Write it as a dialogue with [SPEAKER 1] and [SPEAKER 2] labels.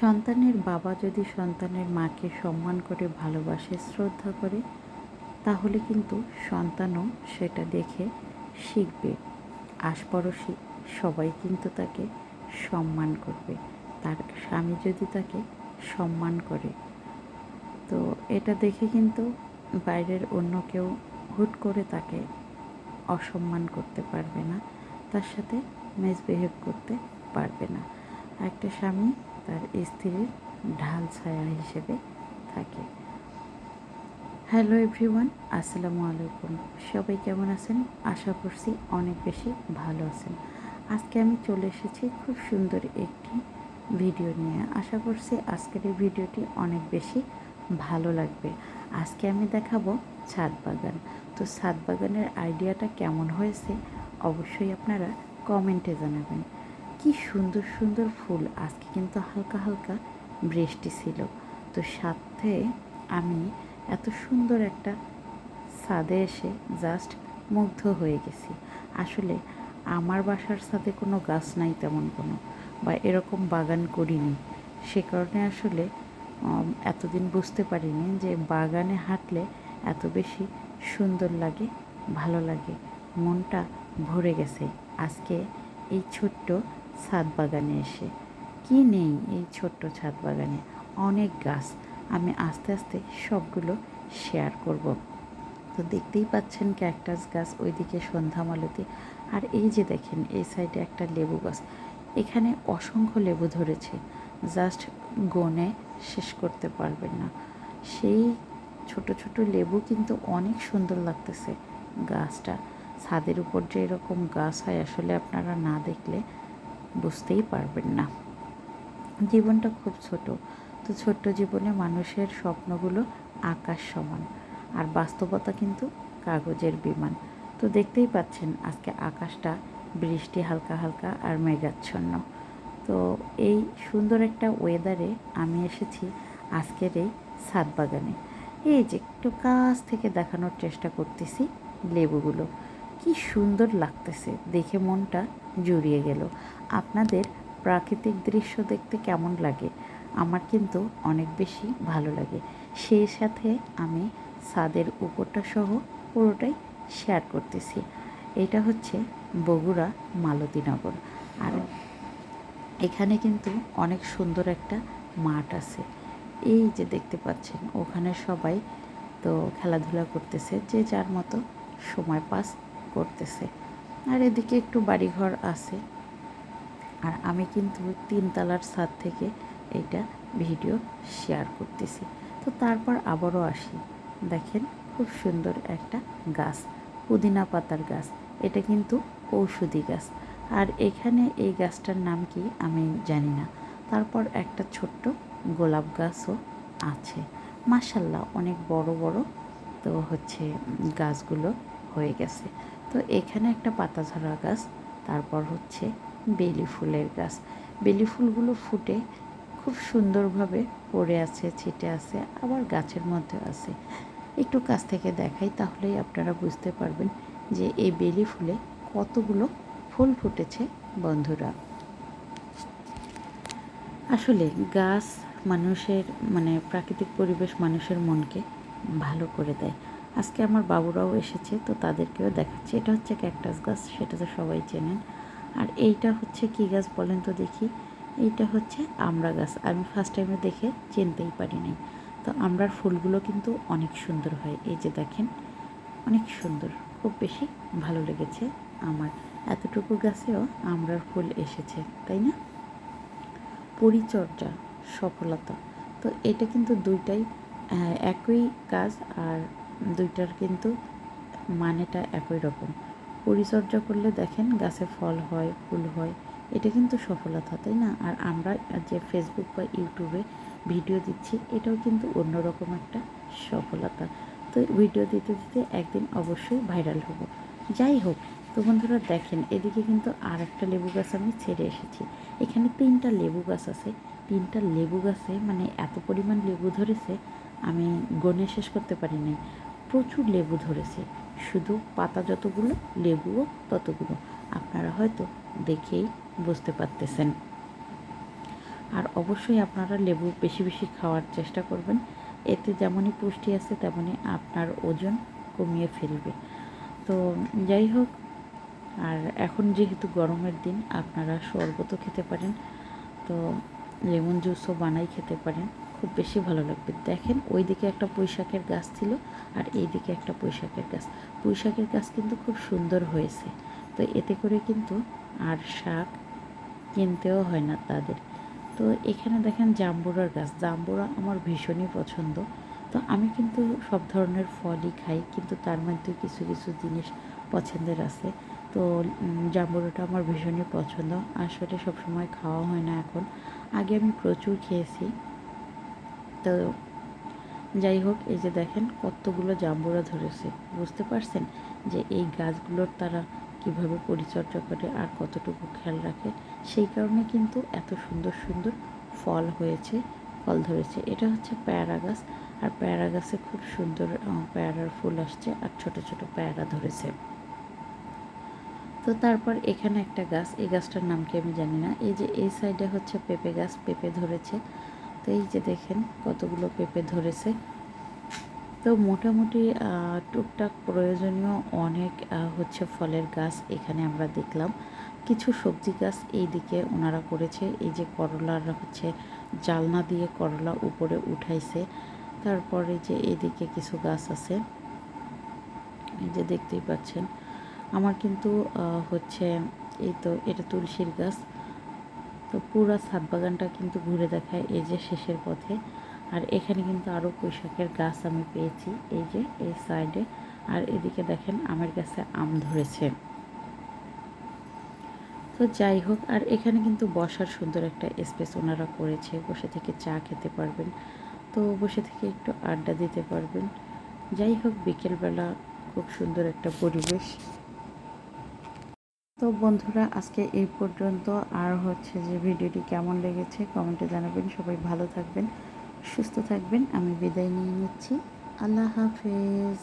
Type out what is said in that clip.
[SPEAKER 1] সন্তানের বাবা যদি সন্তানের মাকে সম্মান করে, ভালোবাসে, শ্রদ্ধা করে, তাহলে কিন্তু সন্তানও সেটা দেখে শিখবে। আশপড়শি সবাই কিন্তু তাকে সম্মান করবে। তার স্বামী যদি তাকে সম্মান করে, তো এটা দেখে কিন্তু বাইরের অন্য কেউ হুট করে তাকে অসম্মান করতে পারবে না, তার সাথে মিসবিহেভ করতে পারবে না। একটা স্বামী তার স্ত্রীর ঢাল ছায়া হিসেবে থাকে। হ্যালো এভরিওয়ান আসসালামু আলাইকুম। সবাই কেমন আছেন? আশা করছি অনেক বেশি ভালো আছেন। আজকে আমি চলে এসেছি খুব সুন্দর একটি ভিডিও নিয়ে। আশা করছি আজকের এই ভিডিওটি অনেক বেশি ভালো লাগবে। আজকে আমি দেখাবো ছাদ বাগান। তো ছাদ বাগানের আইডিয়াটা কেমন হয়েছে? অবশ্যই আপনারা কমেন্টে জানাবেন। কি সুন্দর সুন্দর ফুল। আজকে কিন্তু হালকা হালকা বৃষ্টি ছিল। তো সাথে আমি এত সুন্দর একটা ছাদে এসে জাস্ট মুগ্ধ হয়ে গেছি। আসলে আমার বাসার ছাদে কোনো গাছ নাই তেমন কোনো, বা এরকম বাগান করিনি। সে কারণে আসলে এতদিন বুঝতে পারিনি যে বাগানে হাঁটলে এত বেশি সুন্দর লাগে, ভালো লাগে। মনটা ভরে গেছে। আজকে এই ছোট্ট ছাদ বাগানে এসে। কি নেই এই ছোট্ট ছাদ বাগানে? অনেক গাছ। আমি আস্তে আস্তে সবগুলো শেয়ার করব। তো দেখতেই পাচ্ছেন ক্যাকটাস গাছ ওইদিকে সন্ধ্যা মালতি। আর এই যে দেখেন, এই সাইডে একটা লেবু গাছ। এখানে অসংখ্য লেবু ধরেছে। জাস্ট গনে শেষ করতে পারবেন না। সেই ছোট ছোট লেবু কিন্তু অনেক সুন্দর লাগতেছে গাছটা। ছাদের উপর যে এরকম গাছ হয়, আসলে আপনারা না দেখলে বুঝতেই পারবেন না। জীবনটা খুব ছোট। তো ছোট্ট জীবনে মানুষের স্বপ্নগুলো আকাশ সমান, আর বাস্তবতা কিন্তু কাগজের বিমান। তো দেখতেই পাচ্ছেন আজকে আকাশটা বৃষ্টি হালকা হালকা আর মেঘাচ্ছন্ন। তো এই সুন্দর একটা ওয়েদারে আমি এসেছি আজকের এই ছাদ বাগানে এই যে একটু কাছ থেকে দেখানোর চেষ্টা করতেছি লেবুগুলো। কি সুন্দর লাগতেছে। দেখে মনটা জুড়িয়ে গেল। আপনাদের প্রাকৃতিক দৃশ্য দেখতে কেমন লাগে? আমার কিন্তু অনেক বেশি ভালো লাগে। সেই সাথে আমি ছাদের উপরটা সহ পুরোটাই শেয়ার করতেছি। এটা হচ্ছে বগুড়া মালতীনগর আর এখানে কিন্তু অনেক সুন্দর একটা মাঠ আছে। এই যে দেখতে পাচ্ছেন, ওখানে সবাই তো খেলাধুলা করতেছে, যে যার মতো সময় পাস করতেছে। আর এদিকে একটু বাড়িঘর আছে। আর আমি কিন্তু তিনতলার ছাদ থেকে এইটা ভিডিও শেয়ার করতেছি। তো তারপর আবারও আসি। দেখেন খুব সুন্দর একটা গাছ, পুদিনা পাতার গাছ। এটা কিন্তু ঔষধি গাছ। আর এখানে এই গাছটার নাম কি আমি জানি না। তারপর একটা ছোট্ট গোলাপ গাছও আছে। মাসাল্লাহ অনেক বড় বড় তো হচ্ছে গাছগুলো হয়ে গেছে। তো এখানে একটা পাতা ঝরা গাছ, তারপর হচ্ছে বেলি ফুলের গাছ। বেলি ফুলগুলো ফুটে খুব সুন্দরভাবে পড়ে আছে, ছিটে আছে, আবার গাছের মধ্যে আছে। একটু কাছ থেকে দেখাই তাহলেই আপনারা বুঝতে পারবেন যে এই বেলি ফুলে কতগুলো ফুল ফুটেছে বন্ধুরা। আসলে গাছ মানুষের মানে প্রাকৃতিক পরিবেশ মানুষের মনকে ভালো করে দেয়। আজকে আমার বাবুরাও এসেছে, তো তাদেরকেও দেখাচ্ছি। এটা হচ্ছে ক্যাকটাস গাছ, সেটা তো সবাই চেনেন। আর এইটা হচ্ছে কি গাছ বলেন তো দেখি? এইটা হচ্ছে আমড়া গাছ। আমি ফার্স্ট টাইমে দেখে চিনতেই পারি নাই। তো আমড়ার ফুলগুলো কিন্তু অনেক সুন্দর হয়। এই যে দেখেন, অনেক সুন্দর। খুব বেশি ভালো লেগেছে আমার। এতটুকু গাছেও আমড়ার ফুল এসেছে, তাই না? পরিচর্যা, সফলতা। তো এটা কিন্তু দুইটাই একই কাজ আর দুইটার কিন্তু মানেটা একই রকম। পরিচর্যা করলে দেখেন গাছে ফল হয়, ফুল হয়, এটা কিন্তু সফলতা, তাই না? আর আমরা যে ফেসবুক বা ইউটিউবে ভিডিও দিচ্ছি, এটাও কিন্তু অন্যরকম একটা সফলতা। তো ভিডিও দিতে দিতে একদিন অবশ্যই ভাইরাল হব। যাই হোক, তো বন্ধুরা দেখেন, এদিকে কিন্তু আর একটা লেবু গাছ আমি ছেড়ে এসেছি। এখানে তিনটা লেবু গাছ আছে। তিনটা লেবু গাছে মানে এত পরিমাণ লেবু ধরেছে, আমি গনে শেষ করতে পারি নাই। প্রচুর লেবু ধরেছে। শুধু পাতা যতগুলো, লেবুও ততগুলো। আপনারা হয়তো দেখেই বুঝতে পারতেছেন। আর অবশ্যই আপনারা লেবু বেশি বেশি খাওয়ার চেষ্টা করবেন। এতে যেমনই পুষ্টি আছে, তেমনই আপনার ওজন কমিয়ে ফেলবে। তো যাই হোক, আর এখন যেহেতু গরমের দিন, আপনারা শরবতও খেতে পারেন। তো লেমন জুসও বানাই খেতে পারেন। খুব বেশি ভালো লাগবে। দেখেন ওই দিকে একটা পুঁইশাকের গাছ ছিল আর এই দিকে একটা পুঁইশাকের গাছ। পুঁইশাকের গাছ কিন্তু খুব সুন্দর হয়েছে। তো এতে করে কিন্তু আর শাক কিনতেও হয় না তাদের। তো এখানে দেখেন জাম্বুরার গাছ। জাম্বুরা আমার ভীষণই পছন্দ। তো আমি কিন্তু সব ধরনের ফলই খাই, কিন্তু তার মধ্যে কিছু কিছু জিনিস পছন্দের আছে। তো জাম্বুরাটা আমার ভীষণই পছন্দ। আসলে সবসময় খাওয়া হয় না এখন। আগে আমি প্রচুর খেয়েছি। তো যাই হোক, এই যে দেখেন কতগুলো জাম্বুরা ধরেছে। বুঝতে পারছেন যে এই গাছগুলোর তারা কীভাবে পরিচর্যা করে আর কতটুকু খেয়াল রাখে? সেই কারণে কিন্তু এত সুন্দর সুন্দর ফল হয়েছে, ফল ধরেছে। এটা হচ্ছে পেয়ারা গাছ, আর পেয়ারা গাছে খুব সুন্দর পেয়ারার ফুল আসছে আর ছোট ছোট পেয়ারা ধরেছে। তো তারপর এখানে একটা গাছ, এই গাছটার নাম কি আমি জানি না। এই যে এই সাইডে হচ্ছে পেঁপে গাছ, পেঁপে ধরেছে। এই যে দেখেন কতগুলো পেঁপে ধরেছে। তো মোটামুটি টুকটাক প্রয়োজনীয় অনেক হচ্ছে ফলের গাছ এখানে আমরা দেখলাম। কিছু সবজি গাছ এই দিকে ওনারা করেছে। এই যে করলার হচ্ছে জালনা দিয়ে করলা উপরে উঠাইছে। তারপরে যে এইদিকে কিছু গাছ আছে, এই যে দেখতেই পাচ্ছেন। আমার কিন্তু হচ্ছে এই তো এটা তুলসীর গাছ। তো পুরো ছাদ বাগানটা কিন্তু ঘুরে দেখায় এই যে শেষের পথে। আর এখানে কিন্তু আরও পোশাকের গাছ আমি পেয়েছি, এই যে এই সাইডে। আর এদিকে দেখেন আমের গাছে আম ধরেছে। তো যাই হোক, আর এখানে কিন্তু বসার সুন্দর একটা স্পেস ওনারা করেছে, বসে থেকে চা খেতে পারবেন। তো বসে থেকে একটু আড্ডা দিতে পারবেন। যাই হোক, বিকেলবেলা খুব সুন্দর একটা পরিবেশ। তো বন্ধুরা, আজকে এই পর্যন্ত। আর হচ্ছে যে ভিডিওটি কেমন লেগেছে কমেন্টে জানাবেন। সবাই ভালো থাকবেন, সুস্থ থাকবেন। আমি বিদায় নিয়ে নিচ্ছি। আল্লাহ হাফেজ।